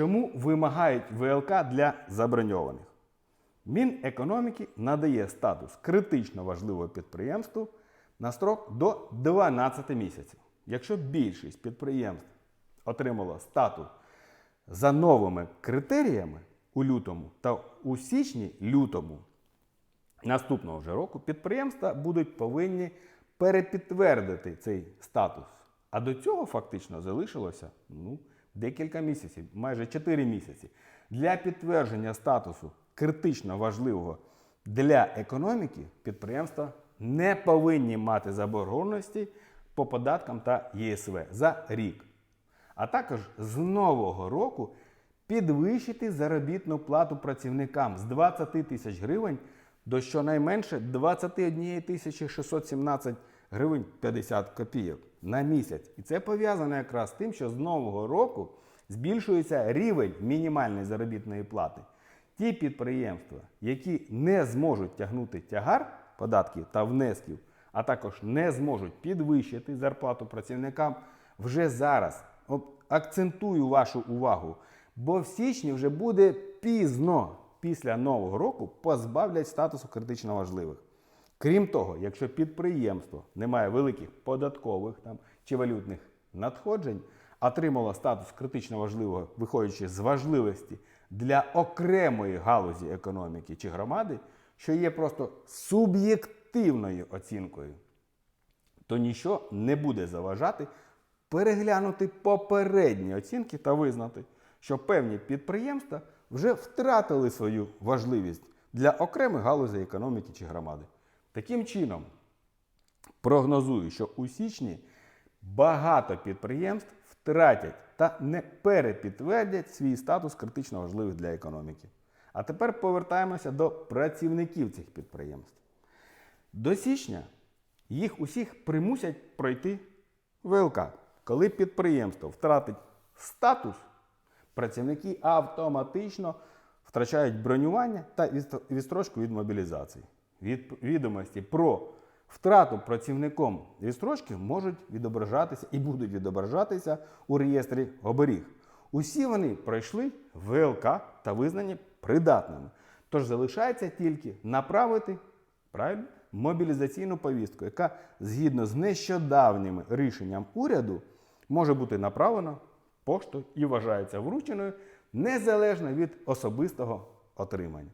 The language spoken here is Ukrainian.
Чому вимагають ВЛК для заброньованих? Мінекономіки надає статус критично важливого підприємству на строк до 12 місяців. Якщо більшість підприємств отримало статус за новими критеріями у лютому та у січні-лютому наступного вже року підприємства будуть повинні перепідтвердити цей статус. А до цього фактично залишилося ну, декілька місяців, майже 4 місяці. Для підтвердження статусу критично важливого для економіки підприємства не повинні мати заборгованості по податкам та ЄСВ за рік. А також з нового року підвищити заробітну плату працівникам з 20 тисяч гривень до щонайменше 21 тисячі 617 гривень 50 копійок на місяць. І це пов'язано якраз з тим, що з нового року збільшується рівень мінімальної заробітної плати. Ті підприємства, які не зможуть тягнути тягар податків та внесків, а також не зможуть підвищити зарплату працівникам вже зараз. Акцентую вашу увагу, бо в січні вже буде пізно після нового року позбавлять статусу критично важливих. Крім того, якщо підприємство не має великих податкових там, чи валютних надходжень, отримало статус критично важливого, виходячи з важливості для окремої галузі економіки чи громади, що є просто суб'єктивною оцінкою, то нічого не буде заважати переглянути попередні оцінки та визнати, що певні підприємства вже втратили свою важливість для окремих галузей економіки чи громади. Таким чином, прогнозую, що у січні багато підприємств втратять та не перепідтвердять свій статус критично важливих для економіки. А тепер повертаємося до працівників цих підприємств. До січня їх усіх примусять пройти ВЛК. Коли підприємство втратить статус, працівники автоматично втрачають бронювання та відстро- відстрочку від мобілізації. Від- Відомості про втрату працівником відстрочки можуть відображатися і будуть відображатися у реєстрі оберіг. Усі вони пройшли ВЛК та визнані придатними. Тож залишається тільки направити правильно, мобілізаційну повістку, яка згідно з нещодавнім рішенням уряду може бути направлена поштою і вважається врученою незалежно від особистого отримання.